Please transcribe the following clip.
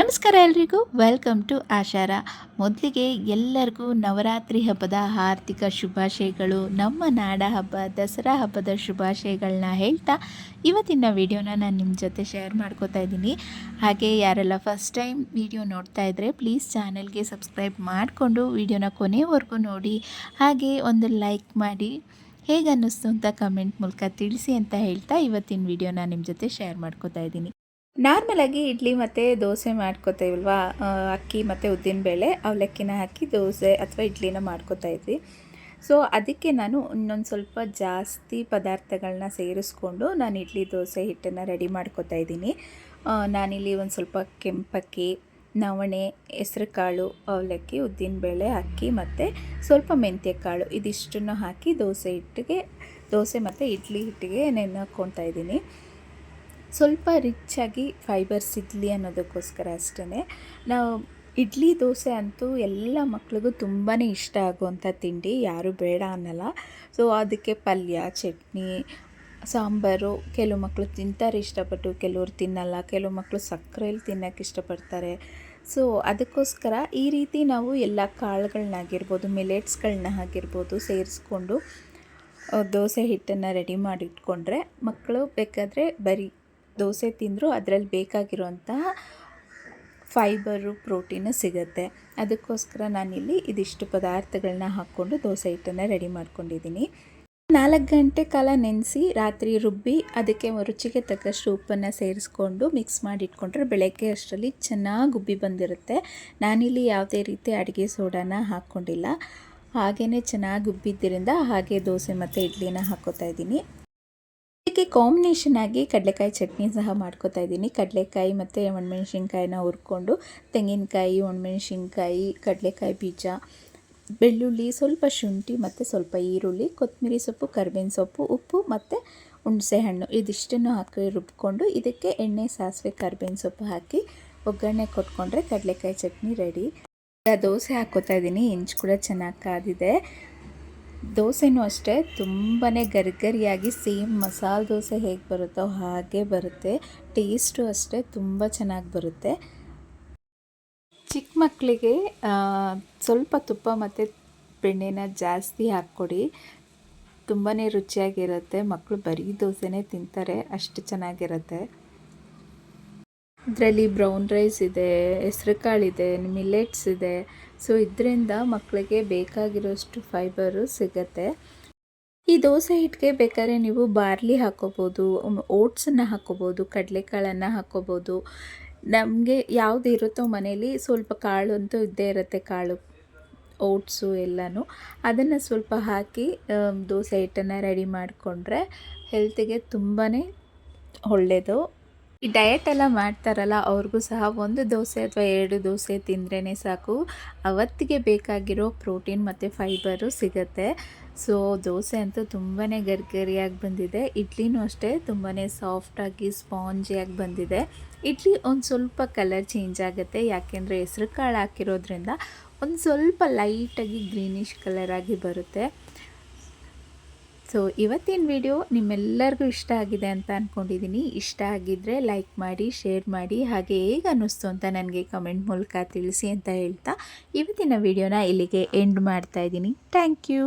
ನಮಸ್ಕಾರ ಎಲ್ರಿಗೂ. Welcome to Ashara. ಮೊದಲಿಗೆ ಎಲ್ಲರಿಗೂ ನವರಾತ್ರಿ ಹಬ್ಬದ ಆರ್ಥಿಕ ಶುಭಾಶಯಗಳು. ನಮ್ಮ ನಾಡ ಹಬ್ಬ, ದಸರಾ ಹಬ್ಬದ ಶುಭಾಶಯಗಳನ್ನ ಹೇಳ್ತಾ ಇವತ್ತಿನ ವಿಡಿಯೋನ ನಾನು ನಿಮ್ಮ ಜೊತೆ ಶೇರ್ ಮಾಡ್ಕೋತಾ ಇದ್ದೀನಿ. ಹಾಗೆ ಯಾರೆಲ್ಲ ಫಸ್ಟ್ ಟೈಮ್ ವಿಡಿಯೋ ನೋಡ್ತಾ ಇದ್ದರೆ ಪ್ಲೀಸ್ ಚಾನಲ್ಗೆ ಸಬ್ಸ್ಕ್ರೈಬ್ ಮಾಡಿಕೊಂಡು ವಿಡಿಯೋನ ಕೊನೆವರೆಗೂ ನೋಡಿ. ಹಾಗೆ ಒಂದು ಲೈಕ್ ಮಾಡಿ. ಹೇಗೆ ಅನ್ನಿಸ್ತು ಅಂತ ಕಮೆಂಟ್ ಮೂಲಕ ತಿಳಿಸಿ ಅಂತ ಹೇಳ್ತಾ ಇವತ್ತಿನ ವಿಡಿಯೋನ ನಿಮ್ಮ ಜೊತೆ ಶೇರ್ ಮಾಡ್ಕೋತಾ ಇದ್ದೀನಿ. ನಾರ್ಮಲಾಗಿ ಇಡ್ಲಿ ಮತ್ತು ದೋಸೆ ಮಾಡ್ಕೋತೇವಲ್ವಾ? ಅಕ್ಕಿ ಮತ್ತು ಉದ್ದಿನಬೇಳೆ ಅವಲಕ್ಕಿನ ಹಾಕಿ ದೋಸೆ ಅಥವಾ ಇಡ್ಲಿನ ಮಾಡ್ಕೋತಾ ಇದ್ವಿ. ಸೊ ಅದಕ್ಕೆ ನಾನು ಇನ್ನೊಂದು ಸ್ವಲ್ಪ ಜಾಸ್ತಿ ಪದಾರ್ಥಗಳನ್ನ ಸೇರಿಸ್ಕೊಂಡು ನಾನು ಇಡ್ಲಿ, ದೋಸೆ, ಹಿಟ್ಟನ್ನು ರೆಡಿ ಮಾಡ್ಕೋತಾ ಇದ್ದೀನಿ. ನಾನಿಲ್ಲಿ ಒಂದು ಸ್ವಲ್ಪ ಕೆಂಪಕ್ಕಿ, ನವಣೆ, ಹೆಸರುಕಾಳು, ಅವಲಕ್ಕಿ ಉದ್ದಿನಬೇಳೆ ಅಕ್ಕಿ ಮತ್ತು ಸ್ವಲ್ಪ ಮೆಂತ್ಯ ಕಾಳು ಇದಿಷ್ಟನ್ನು ಹಾಕಿ ದೋಸೆ ಹಿಟ್ಟಿಗೆ, ದೋಸೆ ಮತ್ತು ಇಡ್ಲಿ ಹಿಟ್ಟಿಗೆ ನೆನೆ ಇದ್ದೀನಿ. ಸ್ವಲ್ಪ ರಿಚ್ಚಾಗಿ ಫೈಬರ್ಸ್ ಇಡ್ಲಿ ಅನ್ನೋದಕ್ಕೋಸ್ಕರ ಅಷ್ಟೇ ನಾವು ಇಡ್ಲಿ, ದೋಸೆ ಅಂತೂ ಎಲ್ಲ ಮಕ್ಳಿಗೂ ತುಂಬಾ ಇಷ್ಟ ಆಗುವಂಥ ತಿಂಡಿ, ಯಾರೂ ಬೇಡ ಅನ್ನಲ್ಲ. ಸೊ ಅದಕ್ಕೆ ಪಲ್ಯ, ಚಟ್ನಿ, ಸಾಂಬಾರು, ಕೆಲವು ಮಕ್ಕಳು ತಿಂತಾರೆ ಇಷ್ಟಪಟ್ಟು, ಕೆಲವ್ರು ತಿನ್ನಲ್ಲ, ಕೆಲವು ಮಕ್ಕಳು ಸಕ್ಕರೆಯಲ್ಲಿ ತಿನ್ನೋಕ್ಕೆ ಇಷ್ಟಪಡ್ತಾರೆ. ಸೊ ಅದಕ್ಕೋಸ್ಕರ ಈ ರೀತಿ ನಾವು ಎಲ್ಲ ಕಾಳುಗಳನ್ನಾಗಿರ್ಬೋದು ಮಿಲೆಟ್ಸ್ಗಳನ್ನ ಆಗಿರ್ಬೋದು ಸೇರಿಸ್ಕೊಂಡು ದೋಸೆ ಹಿಟ್ಟನ್ನು ರೆಡಿ ಮಾಡಿಟ್ಕೊಂಡ್ರೆ ಮಕ್ಕಳು ಬೇಕಾದರೆ ಬರೀ ದೋಸೆ ತಿಂದರೂ ಅದರಲ್ಲಿ ಬೇಕಾಗಿರುವಂತಹ ಫೈಬರು, ಪ್ರೋಟೀನು ಸಿಗುತ್ತೆ. ಅದಕ್ಕೋಸ್ಕರ ನಾನಿಲ್ಲಿ ಇದಿಷ್ಟು ಪದಾರ್ಥಗಳನ್ನ ಹಾಕ್ಕೊಂಡು ದೋಸೆ ಹಿಟ್ಟನ್ನು ರೆಡಿ ಮಾಡ್ಕೊಂಡಿದ್ದೀನಿ. ನಾಲ್ಕು ಗಂಟೆ ಕಾಲ ನೆನೆಸಿ ರಾತ್ರಿ ರುಬ್ಬಿ ಅದಕ್ಕೆ ರುಚಿಗೆ ತಕ್ಕಷ್ಟು ಉಪ್ಪನ್ನು ಸೇರಿಸ್ಕೊಂಡು ಮಿಕ್ಸ್ ಮಾಡಿಟ್ಕೊಂಡ್ರೆ ಬೆಳಗ್ಗೆ ಅಷ್ಟರಲ್ಲಿ ಚೆನ್ನಾಗಿ ಉಬ್ಬಿ ಬಂದಿರುತ್ತೆ. ನಾನಿಲ್ಲಿ ಯಾವುದೇ ರೀತಿ ಅಡುಗೆ ಸೋಡಾನ ಹಾಕ್ಕೊಂಡಿಲ್ಲ. ಹಾಗೆಯೇ ಚೆನ್ನಾಗಿ ಉಬ್ಬಿದ್ದರಿಂದ ಹಾಗೆ ದೋಸೆ ಮತ್ತು ಇಡ್ಲಿನ ಹಾಕೋತಾ ಇದ್ದೀನಿ. ಇದಕ್ಕೆ ಕಾಂಬಿನೇಷನ್ ಆಗಿ ಕಡಲೆಕಾಯಿ ಚಟ್ನಿ ಸಹ ಮಾಡ್ಕೋತಾ ಇದ್ದೀನಿ. ಕಡಲೆಕಾಯಿ ಮತ್ತು ಒಣಮೆಣ್ಸಿನ್ಕಾಯಿನ ಹುರ್ಕೊಂಡು, ತೆಂಗಿನಕಾಯಿ, ಒಣಮೆಣ್ಸಿನ್ಕಾಯಿ, ಕಡಲೆಕಾಯಿ ಬೀಜ, ಬೆಳ್ಳುಳ್ಳಿ, ಸ್ವಲ್ಪ ಶುಂಠಿ ಮತ್ತು ಸ್ವಲ್ಪ ಈರುಳ್ಳಿ, ಕೊತ್ತಂಬರಿ ಸೊಪ್ಪು, ಕರ್ಬೇವಿನ ಸೊಪ್ಪು, ಉಪ್ಪು ಮತ್ತು ಹುಣಸೆ ಹಣ್ಣು ಇದಿಷ್ಟನ್ನು ಹಾಕಿ ರುಬ್ಬಿಕೊಂಡು ಇದಕ್ಕೆ ಎಣ್ಣೆ, ಸಾಸಿವೆ, ಕರ್ಬೇವಿನ ಸೊಪ್ಪು ಹಾಕಿ ಒಗ್ಗರಣೆ ಕೊಟ್ಕೊಂಡ್ರೆ ಕಡಲೆಕಾಯಿ ಚಟ್ನಿ ರೆಡಿ. ದೋಸೆ ಹಾಕೋತಾ ಇದ್ದೀನಿ. ಇಂಚು ಕೂಡ ಚೆನ್ನಾಗಿ ಕಾದಿದೆ. ದೋಸೆನೂ ಅಷ್ಟೇ ತುಂಬಾ ಗರಿಗರಿಯಾಗಿ ಸೇಮ್ ಮಸಾಲೆ ದೋಸೆ ಹೇಗೆ ಬರುತ್ತೋ ಹಾಗೆ ಬರುತ್ತೆ. ಟೇಸ್ಟು ಅಷ್ಟೇ, ತುಂಬ ಚೆನ್ನಾಗಿ ಬರುತ್ತೆ. ಚಿಕ್ಕ ಮಕ್ಕಳಿಗೆ ಸ್ವಲ್ಪ ತುಪ್ಪ ಮತ್ತು ಬೆಣ್ಣೆನ ಜಾಸ್ತಿ ಹಾಕ್ಕೊಡಿ. ತುಂಬಾ ರುಚಿಯಾಗಿರುತ್ತೆ. ಮಕ್ಕಳು ಬರೀ ದೋಸೆನೇ ತಿಂತಾರೆ, ಅಷ್ಟು ಚೆನ್ನಾಗಿರುತ್ತೆ. ಇದರಲ್ಲಿ ಬ್ರೌನ್ ರೈಸ್ ಇದೆ ಹೆಸ್ರು ಇದೆ ಮಿಲೆಟ್ಸ್ ಇದೆ. ಸೊ ಇದರಿಂದ ಮಕ್ಕಳಿಗೆ ಬೇಕಾಗಿರೋಷ್ಟು ಫೈಬರು ಸಿಗತ್ತೆ. ಈ ದೋಸೆ ಹಿಟ್ಟಿಗೆ ಬೇಕಾದ್ರೆ ನೀವು ಬಾರ್ಲಿ ಹಾಕೋಬೋದು ಓಟ್ಸನ್ನು ಹಾಕೋಬೋದು, ಕಡಲೆಕಾಳನ್ನು ಹಾಕೋಬೋದು. ನಮಗೆ ಯಾವುದು ಇರುತ್ತೋ ಮನೇಲಿ ಸ್ವಲ್ಪ ಕಾಳು ಅಂತೂ ಇದ್ದೇ ಇರುತ್ತೆ, ಕಾಳು ಓಟ್ಸು ಎಲ್ಲನೂ. ಅದನ್ನು ಸ್ವಲ್ಪ ಹಾಕಿ ದೋಸೆ ಹಿಟ್ಟನ್ನು ರೆಡಿ ಮಾಡಿಕೊಂಡ್ರೆ ಹೆಲ್ತಿಗೆ ತುಂಬಾ ಒಳ್ಳೆಯದು ಈ ಡಯಟ್ ಎಲ್ಲ ಮಾಡ್ತಾರಲ್ಲ, ಅವ್ರಿಗೂ ಸಹ ಒಂದು ದೋಸೆ ಅಥವಾ ಎರಡು ದೋಸೆ ತಿಂದ್ರೇ ಸಾಕು. ಅವತ್ತಿಗೆ ಬೇಕಾಗಿರೋ ಪ್ರೋಟೀನ್ ಮತ್ತು ಫೈಬರು ಸಿಗುತ್ತೆ. ಸೊ ದೋಸೆ ಅಂತೂ ತುಂಬಾ ಗರ್ಗರಿಯಾಗಿ ಬಂದಿದೆ. ಇಡ್ಲಿನೂ ಅಷ್ಟೇ ತುಂಬಾ ಸಾಫ್ಟಾಗಿ ಸ್ಪಾಂಜಿಯಾಗಿ ಬಂದಿದೆ. ಇಡ್ಲಿ ಒಂದು ಸ್ವಲ್ಪ ಕಲರ್ ಚೇಂಜ್ ಆಗುತ್ತೆ. ಯಾಕೆಂದರೆ ಹೆಸ್ರು ಕಾಳು ಹಾಕಿರೋದ್ರಿಂದ ಒಂದು ಸ್ವಲ್ಪ ಲೈಟಾಗಿ ಗ್ರೀನಿಶ್ ಕಲರಾಗಿ ಬರುತ್ತೆ. ಸೊ ಇವತ್ತಿನ ವಿಡಿಯೋ ನಿಮ್ಮೆಲ್ಲರಿಗೂ ಇಷ್ಟ ಆಗಿದೆ ಅಂತ ಅಂದ್ಕೊಂಡಿದ್ದೀನಿ ಇಷ್ಟ ಆಗಿದ್ದರೆ ಲೈಕ್ ಮಾಡಿ ಶೇರ್ ಮಾಡಿ, ಹಾಗೆ ಹೇಗೆ ಅನ್ನಿಸ್ತು ಅಂತ ನನಗೆ ಕಮೆಂಟ್ ಮೂಲಕ ತಿಳಿಸಿ ಅಂತ ಹೇಳ್ತಾ ಇವತ್ತಿನ ವಿಡಿಯೋನ ಇಲ್ಲಿಗೆ ಎಂಡ್ ಮಾಡ್ತಾ ಇದ್ದೀನಿ. Thank you